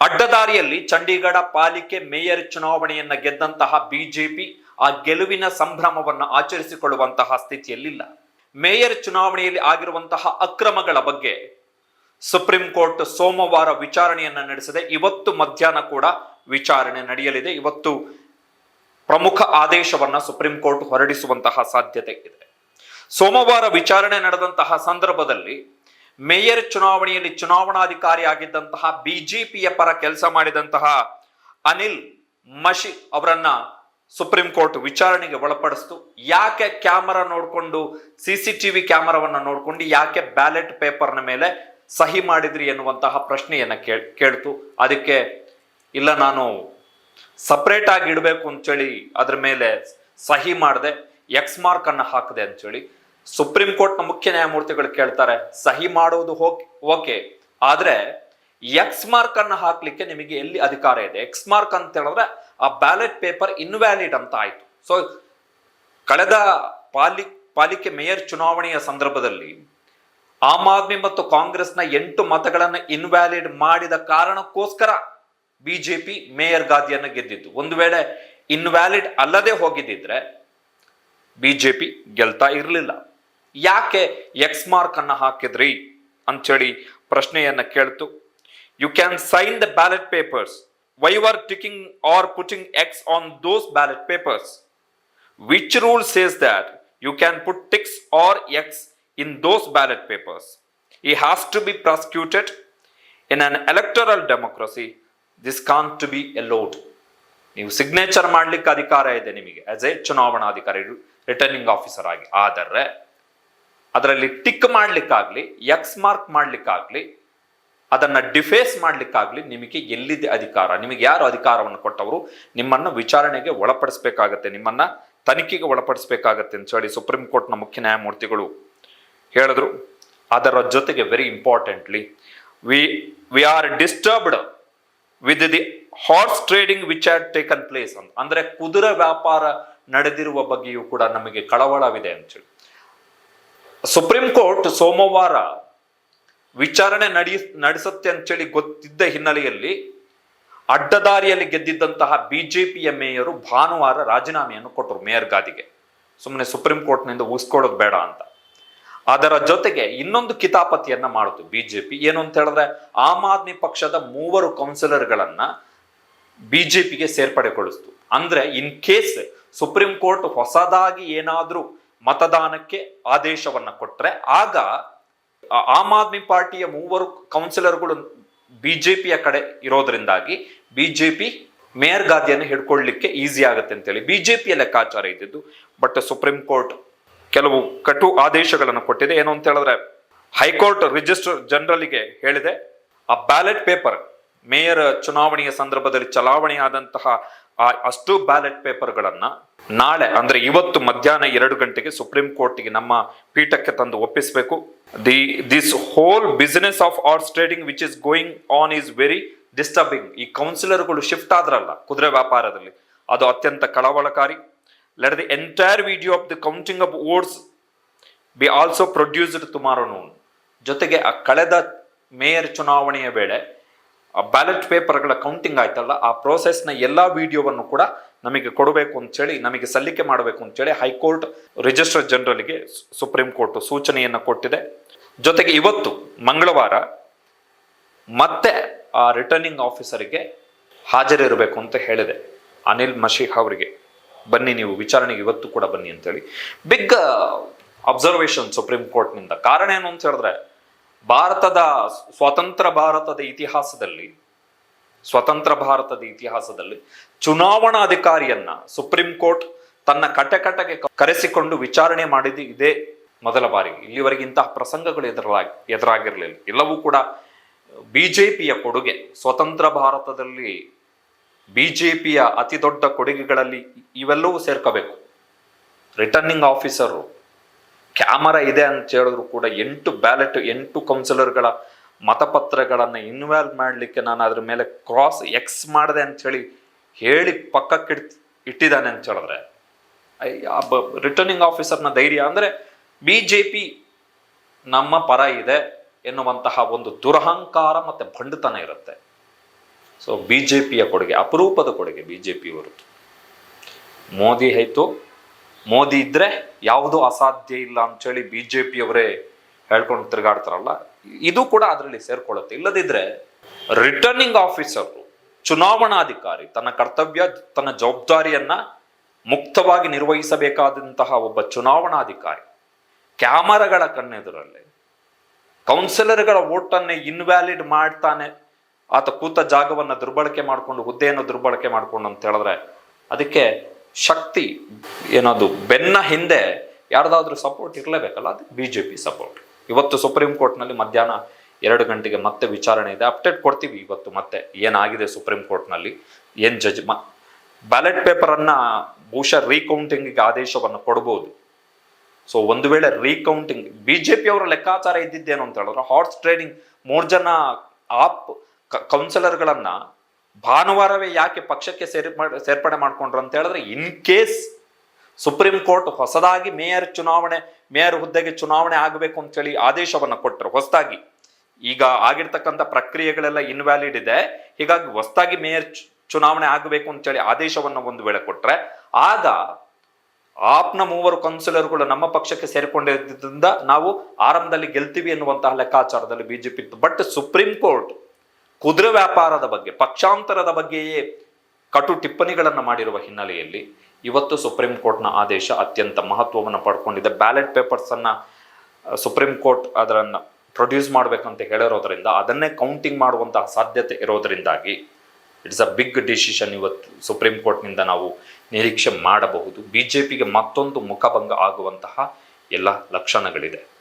ಅಡ್ಡದಾರಿಯಲ್ಲಿ ಚಂಡೀಗಢ ಪಾಲಿಕೆ mayor ಚುನಾವಣೆಯನ್ನ ಗೆದ್ದಂತಹ BJP ಆ ಗೆಲುವಿನ ಸಂಭ್ರಮವನ್ನು ಆಚರಿಸಿಕೊಳ್ಳುವಂತಹ ಸ್ಥಿತಿಯಲ್ಲಿಲ್ಲ. ಮೇಯರ್ ಚುನಾವಣೆಯಲ್ಲಿ ಆಗಿರುವಂತಹ ಅಕ್ರಮಗಳ ಬಗ್ಗೆ ಸುಪ್ರೀಂ ಕೋರ್ಟ್ ಸೋಮವಾರ ವಿಚಾರಣೆಯನ್ನ ನಡೆಸಿದೆ. ಇವತ್ತು ಮಧ್ಯಾಹ್ನ ಕೂಡ ವಿಚಾರಣೆ ನಡೆಯಲಿದೆ. ಇವತ್ತು ಪ್ರಮುಖ ಆದೇಶವನ್ನ ಸುಪ್ರೀಂ ಕೋರ್ಟ್ ಹೊರಡಿಸುವಂತಹ ಸಾಧ್ಯತೆ ಇದೆ. ಸೋಮವಾರ ವಿಚಾರಣೆ ನಡೆದಂತಹ ಸಂದರ್ಭದಲ್ಲಿ ಮೇಯರ್ ಚುನಾವಣೆಯಲ್ಲಿ ಚುನಾವಣಾಧಿಕಾರಿ ಆಗಿದ್ದಂತಹ ಬಿಜೆಪಿಯ ಪರ ಕೆಲಸ ಮಾಡಿದಂತಹ ಅನಿಲ್ ಮಶಿ ಅವರನ್ನ ಸುಪ್ರೀಂ ಕೋರ್ಟ್ ವಿಚಾರಣೆಗೆ ಒಳಪಡಿಸ್ತು. ಯಾಕೆ ಕ್ಯಾಮರಾ ನೋಡಿಕೊಂಡು ಸಿ ಸಿ ಟಿ ವಿ ಕ್ಯಾಮರಾವನ್ನ ನೋಡಿಕೊಂಡು, ಯಾಕೆ ಬ್ಯಾಲೆಟ್ ಪೇಪರ್ನ ಮೇಲೆ ಸಹಿ ಮಾಡಿದ್ರಿ ಎನ್ನುವಂತಹ ಪ್ರಶ್ನೆಯನ್ನ ಕೇಳ್ ಕೇಳ್ತು. ಅದಕ್ಕೆ ಇಲ್ಲ, ನಾನು ಸಪ್ರೇಟ್ ಆಗಿ ಇಡಬೇಕು ಅಂತೇಳಿ ಅದ್ರ ಮೇಲೆ ಸಹಿ ಮಾಡಿದೆ, ಎಕ್ಸ್ ಮಾರ್ಕ್ ಅನ್ನ ಹಾಕದೆ ಅಂತೇಳಿ. ಸುಪ್ರೀಂ ಕೋರ್ಟ್ನ ಮುಖ್ಯ ನ್ಯಾಯಮೂರ್ತಿಗಳು ಕೇಳ್ತಾರೆ, ಸಹಿ ಮಾಡೋದು ಓಕೆ. ಆದ್ರೆ ಎಕ್ಸ್ ಮಾರ್ಕ್ ಅನ್ನ ಹಾಕ್ಲಿಕ್ಕೆ ನಿಮಗೆ ಎಲ್ಲಿ ಅಧಿಕಾರ ಇದೆ? ಎಕ್ಸ್ ಮಾರ್ಕ್ ಅಂತ ಹೇಳಿದ್ರೆ, ಆ ಬ್ಯಾಲೆಟ್ ಪೇಪರ್ ಇನ್ವ್ಯಾಲಿಡ್ ಅಂತ ಆಯ್ತು. ಸೊ ಕಳೆದ ಪಾಲಿ, ಪಾಲಿಕೆ ಮೇಯರ್ ಚುನಾವಣೆಯ ಸಂದರ್ಭದಲ್ಲಿ ಆಮ್ ಆದ್ಮಿ ಮತ್ತು ಕಾಂಗ್ರೆಸ್ನ ಎಂಟು ಮತಗಳನ್ನು ಇನ್ವ್ಯಾಲಿಡ್ ಮಾಡಿದ ಕಾರಣಕ್ಕೋಸ್ಕರ ಬಿಜೆಪಿ ಮೇಯರ್ ಗಾದಿಯನ್ನು ಗೆದ್ದಿತ್ತು ಒಂದು ವೇಳೆ ಇನ್ವ್ಯಾಲಿಡ್ ಅಲ್ಲದೆ ಹೋಗಿದ್ದಿದ್ರೆ ಬಿಜೆಪಿ ಗೆಲ್ತಾ ಇರಲಿಲ್ಲ. ಯಾಕೆ ಎಕ್ಸ್ ಮಾರ್ಕ್ ಅನ್ನು ಹಾಕಿದ್ರಿ? ಅಂಥೇಳಿ ಪ್ರಶ್ನೆಯನ್ನು ಕೇಳ್ತು. You can sign the ballot papers why are ticking or putting x on those ballot papers which rule says that you can put ticks or x in those ballot papers? He has to be prosecuted. In an electoral democracy, this can't to be allowed. ನೀವು signature ಮಾಡ್ಲಿಕ್ಕೆ ಅಧಿಕಾರ ಇದೆ ನಿಮಗೆ. As a ಚುನಾವಣಾಧಿಕಾರಿ returning officer ಆಗಿ. ಆದರೆ ಅದರಲ್ಲಿ tick ಮಾಡ್ಲಿಕ್ಕಾಗ್ಲಿ ಎಕ್ಸ್ ಮಾರ್ಕ್ ಮಾಡ್ಲಿಕ್ಕಾಗ್ಲಿ, ಅದನ್ನ ಡಿಫೇಸ್ ಮಾಡ್ಲಿಕ್ಕಾಗ್ಲಿ ನಿಮಗೆ ಎಲ್ಲಿದೆ ಅಧಿಕಾರ? ನಿಮಗೆ ಯಾರು ಅಧಿಕಾರವನ್ನು ಕೊಟ್ಟವರು? ನಿಮ್ಮನ್ನ ವಿಚಾರಣೆಗೆ ಒಳಪಡಿಸಬೇಕಾಗತ್ತೆ, ನಿಮ್ಮನ್ನ ತನಿಖೆಗೆ ಒಳಪಡಿಸಬೇಕಾಗತ್ತೆ ಅಂತ ಹೇಳಿ ಸುಪ್ರೀಂ ಕೋರ್ಟ್ನ ಮುಖ್ಯ ನ್ಯಾಯಮೂರ್ತಿಗಳು ಹೇಳಿದ್ರು. ಅದರ ಜೊತೆಗೆ very importantly we we are disturbed with the horse trading which are taken place ಅಂತ ಅಂದ್ರೆ ಕುದುರೆ ವ್ಯಾಪಾರ ನಡೆದಿರುವ ಬಗ್ಗೆಯೂ ಕೂಡ ನಮಗೆ ಕಳವಳವಿದೆ ಅಂತೇಳಿ ಸುಪ್ರೀಂ ಕೋರ್ಟ್ ಸೋಮವಾರ ವಿಚಾರಣೆ ನಡೆಯ ನಡೆಸುತ್ತೆ ಅಂತೇಳಿ ಗೊತ್ತಿದ್ದ ಹಿನ್ನೆಲೆಯಲ್ಲಿ ಅಡ್ಡದಾರಿಯಲ್ಲಿ ಗೆದ್ದಿದ್ದಂತಹ ಬಿಜೆಪಿಯ ಮೇಯರು ಭಾನುವಾರ ರಾಜೀನಾಮೆಯನ್ನು ಕೊಟ್ಟರು ಮೇಯರ್ ಗಾದಿಗೆ. ಸುಮ್ಮನೆ ಸುಪ್ರೀಂ ಕೋರ್ಟ್ನಿಂದ ಉಸ್ಕೊಡೋದು ಬೇಡ ಅಂತ. ಅದರ ಜೊತೆಗೆ ಇನ್ನೊಂದು ಕಿತಾಪತಿಯನ್ನ ಮಾಡಿತು ಬಿಜೆಪಿ. ಏನು ಅಂತ ಹೇಳಿದ್ರೆ ಆಮ್ ಆದ್ಮಿ ಪಕ್ಷದ ಮೂವರು ಕೌನ್ಸಿಲರ್ಗಳನ್ನ ಬಿಜೆಪಿಗೆ ಸೇರ್ಪಡೆಗೊಳಿಸ್ತು. ಅಂದ್ರೆ ಇನ್ ಕೇಸ್ ಸುಪ್ರೀಂ ಕೋರ್ಟ್ ಹೊಸದಾಗಿ ಏನಾದ್ರೂ ಮತದಾನಕ್ಕೆ ಆದೇಶವನ್ನ ಕೊಟ್ರೆ ಆಗ ಆಮ್ ಆದ್ಮಿ ಪಾರ್ಟಿಯ ಮೂವರು ಕೌನ್ಸಿಲರ್ಗಳು ಬಿಜೆಪಿಯ ಕಡೆ ಇರೋದ್ರಿಂದಾಗಿ ಬಿಜೆಪಿ ಮೇಯರ್ ಗಾದಿಯನ್ನು ಹಿಡ್ಕೊಳ್ಳಿಕ್ಕೆ ಈಸಿ ಆಗುತ್ತೆ ಅಂತೇಳಿ ಬಿಜೆಪಿಯ ಲೆಕ್ಕಾಚಾರ ಇದ್ದಿದ್ದು. ಬಟ್ ಸುಪ್ರೀಂ ಕೋರ್ಟ್ ಕೆಲವು ಕಟು ಆದೇಶಗಳನ್ನು ಕೊಟ್ಟಿದೆ. ಏನು ಅಂತ ಹೇಳಿದ್ರೆ ಹೈಕೋರ್ಟ್ ರಿಜಿಸ್ಟರ್ ಜನರಲ್ಗೆ ಹೇಳಿದೆ, ಆ ಬ್ಯಾಲೆಟ್ ಪೇಪರ್ ಮೇಯರ್ ಚುನಾವಣೆಯ ಸಂದರ್ಭದಲ್ಲಿ ಚಲಾವಣೆಯಾದಂತಹ ಆ ಅಷ್ಟು ಬ್ಯಾಲೆಟ್ ಪೇಪರ್ಗಳನ್ನು ನಾಳೆ, ಅಂದ್ರೆ ಇವತ್ತು ಮಧ್ಯಾಹ್ನ ಎರಡು ಗಂಟೆಗೆ ಸುಪ್ರೀಂ ಕೋರ್ಟ್ಗೆ ನಮ್ಮ ಪೀಠಕ್ಕೆ ತಂದು ಒಪ್ಪಿಸಬೇಕು. The this whole business of horse trading which is going on is very disturbing ಈ ಕೌನ್ಸಿಲರ್ಗಳು ಶಿಫ್ಟ್ ಆದ್ರಲ್ಲ ಕುದುರೆ ವ್ಯಾಪಾರದಲ್ಲಿ. ಅದು ಅತ್ಯಂತ ಕಳವಳಕಾರಿ. Let the entire video of the counting of votes be also produced tomorrow noon ಜೊತೆಗೆ ಆ ಕಳೆದ ಮೇಯರ್ ಚುನಾವಣೆಯ ವೇಳೆ ಬ್ಯಾಲೆಟ್ ಪೇಪರ್ಗಳ ಕೌಂಟಿಂಗ್ ಆಯ್ತಲ್ಲ, ಆ ಪ್ರೋಸೆಸ್ನ ಎಲ್ಲಾ ವಿಡಿಯೋವನ್ನು ಕೂಡ ನಮಗೆ ಕೊಡಬೇಕು ಅಂತೇಳಿ ನಮಗೆ ಸಲ್ಲಿಕೆ ಮಾಡಬೇಕು ಅಂತೇಳಿ ಹೈಕೋರ್ಟ್ ರಿಜಿಸ್ಟರ್ ಜನರಲ್ಗೆ ಸುಪ್ರೀಂ ಕೋರ್ಟ್ ಸೂಚನೆಯನ್ನು ಕೊಟ್ಟಿದೆ. ಜೊತೆಗೆ ಇವತ್ತು ಮಂಗಳವಾರ ಮತ್ತೆ ಆ ರಿಟರ್ನಿಂಗ್ ಆಫೀಸರಿಗೆ ಹಾಜರಿರಬೇಕು ಅಂತ ಹೇಳಿದೆ. ಅನಿಲ್ ಮಶೀಹ್ ಅವರಿಗೆ. ಬನ್ನಿ ನೀವು ವಿಚಾರಣೆಗೆ ಇವತ್ತು ಕೂಡ ಬನ್ನಿ ಅಂತೇಳಿ ಬಿಗ್ ಅಬ್ಸರ್ವೇಷನ್ ಸುಪ್ರೀಂ ಕೋರ್ಟ್ನಿಂದ. ಕಾರಣ ಏನು ಅಂತ ಹೇಳಿದ್ರೆ ಭಾರತದ ಸ್ವತಂತ್ರ ಭಾರತದ ಇತಿಹಾಸದಲ್ಲಿ, ಸ್ವತಂತ್ರ ಭಾರತದ ಇತಿಹಾಸದಲ್ಲಿ ಚುನಾವಣಾ ಅಧಿಕಾರಿಯನ್ನ ಸುಪ್ರೀಂ ಕೋರ್ಟ್ ತನ್ನ ಕಟಕಟಗೆ ಕರೆಸಿಕೊಂಡು ವಿಚಾರಣೆ ಮಾಡಿದ್ದು ಇದೇ ಮೊದಲ ಬಾರಿಗೆ ಇಲ್ಲಿವರೆಗೆ ಇಂತಹ ಪ್ರಸಂಗಗಳು ಎದುರಾಗಿ, ಎದುರಾಗಿರಲಿಲ್ಲ. ಎಲ್ಲವೂ ಕೂಡ ಬಿಜೆಪಿಯ ಕೊಡುಗೆ, ಸ್ವತಂತ್ರ ಭಾರತದಲ್ಲಿ ಬಿಜೆಪಿಯ ಅತಿ ದೊಡ್ಡ ಕೊಡುಗೆಗಳಲ್ಲಿ ಇವೆಲ್ಲವೂ ಸೇರ್ಕೋಬೇಕು. ರಿಟರ್ನಿಂಗ್ ಆಫೀಸರು ಕ್ಯಾಮರಾ ಇದೆ ಅಂತ ಹೇಳಿದ್ರು ಕೂಡ ಎಂಟು ಬ್ಯಾಲೆಟ್, ಎಂಟು ಕೌನ್ಸಿಲರ್ಗಳ ಮತಪತ್ರಗಳನ್ನು ಇನ್ವಾಲ್ವ್ ಮಾಡಲಿಕ್ಕೆ ನಾನು ಅದ್ರ ಮೇಲೆ ಕ್ರಾಸ್ ಎಕ್ಸ್ ಮಾಡಿದೆ ಅಂತ ಹೇಳಿ ಪಕ್ಕಕ್ಕೆ ಇಟ್ ಇಟ್ಟಿದ್ದಾನೆ ಅಂತ ಹೇಳಿದ್ರೆ. ರಿಟರ್ನಿಂಗ್ ಆಫೀಸರ್ನ ಧೈರ್ಯ ಅಂದ್ರೆ ಬಿ ಜೆ ಪಿ ನಮ್ಮ ಪರ ಇದೆ ಎನ್ನುವಂತಹ ಒಂದು ದುರಹಂಕಾರ ಮತ್ತೆ ಭಂಡತನ ಇರುತ್ತೆ. ಸೊ ಬಿ ಜೆ ಪಿಯ ಕೊಡುಗೆ, ಅಪರೂಪದ ಕೊಡುಗೆ ಬಿ ಜೆ ಮೋದಿ ಆಯಿತು. ಮೋದಿ ಇದ್ರೆ ಯಾವುದೂ ಅಸಾಧ್ಯ ಇಲ್ಲ ಅಂತೇಳಿ ಬಿ ಜೆ ಪಿಯವರೇ ಹೇಳ್ಕೊಂಡು ತಿರುಗಾಡ್ತಾರಲ್ಲ, ಇದು ಕೂಡ ಅದರಲ್ಲಿ ಸೇರ್ಕೊಳ್ಳುತ್ತೆ. ಇಲ್ಲದಿದ್ರೆ ರಿಟರ್ನಿಂಗ್ ಆಫೀಸರ್ ಚುನಾವಣಾಧಿಕಾರಿ, ತನ್ನ ಕರ್ತವ್ಯ, ತನ್ನ ಜವಾಬ್ದಾರಿಯನ್ನ ಮುಕ್ತವಾಗಿ ನಿರ್ವಹಿಸಬೇಕಾದಂತಹ ಒಬ್ಬ ಚುನಾವಣಾಧಿಕಾರಿ, ಕ್ಯಾಮರಾಗಳ ಕಣ್ಣೆದುರಲ್ಲಿ ಕೌನ್ಸಿಲರ್ಗಳ ಓಟನ್ನೇ ಇನ್ವ್ಯಾಲಿಡ್ ಮಾಡ್ತಾನೆ, ಆತ ಕೂತ ಜಾಗವನ್ನ ದುರ್ಬಳಕೆ ಮಾಡಿಕೊಂಡು, ಹುದ್ದೆಯನ್ನು ದುರ್ಬಳಕೆ ಮಾಡಿಕೊಂಡು ಅಂತ ಹೇಳಿದ್ರೆ, ಅದಕ್ಕೆ ಶಕ್ತಿ ಏನದು ಬೆನ್ನ ಹಿಂದೆ ಯಾರ್ದಾದ್ರೂ ಸಪೋರ್ಟ್ ಇರಲೇಬೇಕಲ್ಲ, ಅದು ಬಿ ಜೆ ಪಿ ಸಪೋರ್ಟ್ ಇವತ್ತು ಸುಪ್ರೀಂ ಕೋರ್ಟ್ನಲ್ಲಿ ಮಧ್ಯಾಹ್ನ ಎರಡು ಗಂಟೆಗೆ ಮತ್ತೆ ವಿಚಾರಣೆ ಇದೆ. ಅಪ್ಡೇಟ್ ಕೊಡ್ತೀವಿ ಇವತ್ತು ಮತ್ತೆ ಏನಾಗಿದೆ ಸುಪ್ರೀಂ ಕೋರ್ಟ್ನಲ್ಲಿ ಏನು ಜಜ್ ಬ್ಯಾಲೆಟ್ ಪೇಪರನ್ನು ಬಹುಶಃ ರೀಕೌಂಟಿಂಗಿಗೆ ಆದೇಶವನ್ನು ಕೊಡ್ಬೋದು. ಸೊ ಒಂದು ವೇಳೆ ರೀಕೌಂಟಿಂಗ್ ಬಿಜೆಪಿ ಅವರ ಲೆಕ್ಕಾಚಾರ ಇದ್ದಿದ್ದೇನು ಅಂತ ಹೇಳಿದ್ರೆ ಹಾರ್ಸ್ ಟ್ರೇಡಿಂಗ್ ಮೂರು ಜನ ಆಪ್ ಕೌನ್ಸಿಲರ್ಗಳನ್ನ ಭಾನುವಾರವೇ ಯಾಕೆ ಪಕ್ಷಕ್ಕೆ ಸೇರಿ ಸೇರ್ಪಡೆ ಮಾಡ್ಕೊಂಡ್ರು ಅಂತ ಹೇಳಿದ್ರೆ ಇನ್ ಕೇಸ್ ಸುಪ್ರೀಂ ಕೋರ್ಟ್ ಹೊಸದಾಗಿ ಮೇಯರ್ ಚುನಾವಣೆ, ಮೇಯರ್ ಹುದ್ದೆಗೆ ಚುನಾವಣೆ ಆಗಬೇಕು ಅಂತೇಳಿ ಆದೇಶವನ್ನು ಕೊಟ್ಟರು ಹೊಸದಾಗಿ. ಈಗ ಆಗಿರ್ತಕ್ಕಂಥ ಪ್ರಕ್ರಿಯೆಗಳೆಲ್ಲ ಇನ್ವ್ಯಾಲಿಡ್ ಇದೆ. ಹೀಗಾಗಿ ಹೊಸದಾಗಿ ಮೇಯರ್ ಚುನಾವಣೆ ಆಗಬೇಕು ಅಂತೇಳಿ ಆದೇಶವನ್ನು ಒಂದು ವೇಳೆ ಕೊಟ್ಟರೆ ಆಗ ಆಪ್ನ ಮೂವರು ಕೌನ್ಸಿಲರ್ಗಳು ನಮ್ಮ ಪಕ್ಷಕ್ಕೆ ಸೇರಿಕೊಂಡಿದ್ದರಿಂದ ನಾವು ಆರಂಭದಲ್ಲಿ ಗೆಲ್ತೀವಿ ಎನ್ನುವಂತಹ ಲೆಕ್ಕಾಚಾರದಲ್ಲಿ ಬಿಜೆಪಿ ಇತ್ತು. ಬಟ್ ಸುಪ್ರೀಂ ಕೋರ್ಟ್ ಕುದುರೆ ವ್ಯಾಪಾರದ ಬಗ್ಗೆ, ಪಕ್ಷಾಂತರದ ಬಗ್ಗೆಯೇ ಕಟು ಟಿಪ್ಪಣಿಗಳನ್ನು ಮಾಡಿರುವ ಹಿನ್ನೆಲೆಯಲ್ಲಿ ಇವತ್ತು ಸುಪ್ರೀಂ ಕೋರ್ಟ್ನ ಆದೇಶ ಅತ್ಯಂತ ಮಹತ್ವವನ್ನು ಪಡ್ಕೊಂಡಿದೆ. ಬ್ಯಾಲೆಟ್ ಪೇಪರ್ಸನ್ನು ಸುಪ್ರೀಂ ಕೋರ್ಟ್ ಅದರನ್ನ ಪ್ರೊಡ್ಯೂಸ್ ಮಾಡಬೇಕಂತ ಹೇಳಿರೋದ್ರಿಂದ, ಅದನ್ನೇ ಕೌಂಟಿಂಗ್ ಮಾಡುವಂತಹ ಸಾಧ್ಯತೆ ಇರೋದರಿಂದಾಗಿ ಇಟ್ಸ್ ಅ ಬಿಗ್ ಡಿಸಿಷನ್ ಇವತ್ತು ಸುಪ್ರೀಂ ಕೋರ್ಟ್ನಿಂದ ನಾವು ನಿರೀಕ್ಷೆ ಮಾಡಬಹುದು. ಬಿಜೆಪಿಗೆ ಮತ್ತೊಂದು ಮುಖಭಂಗ ಆಗುವಂತಹ ಎಲ್ಲ ಲಕ್ಷಣಗಳಿದೆ.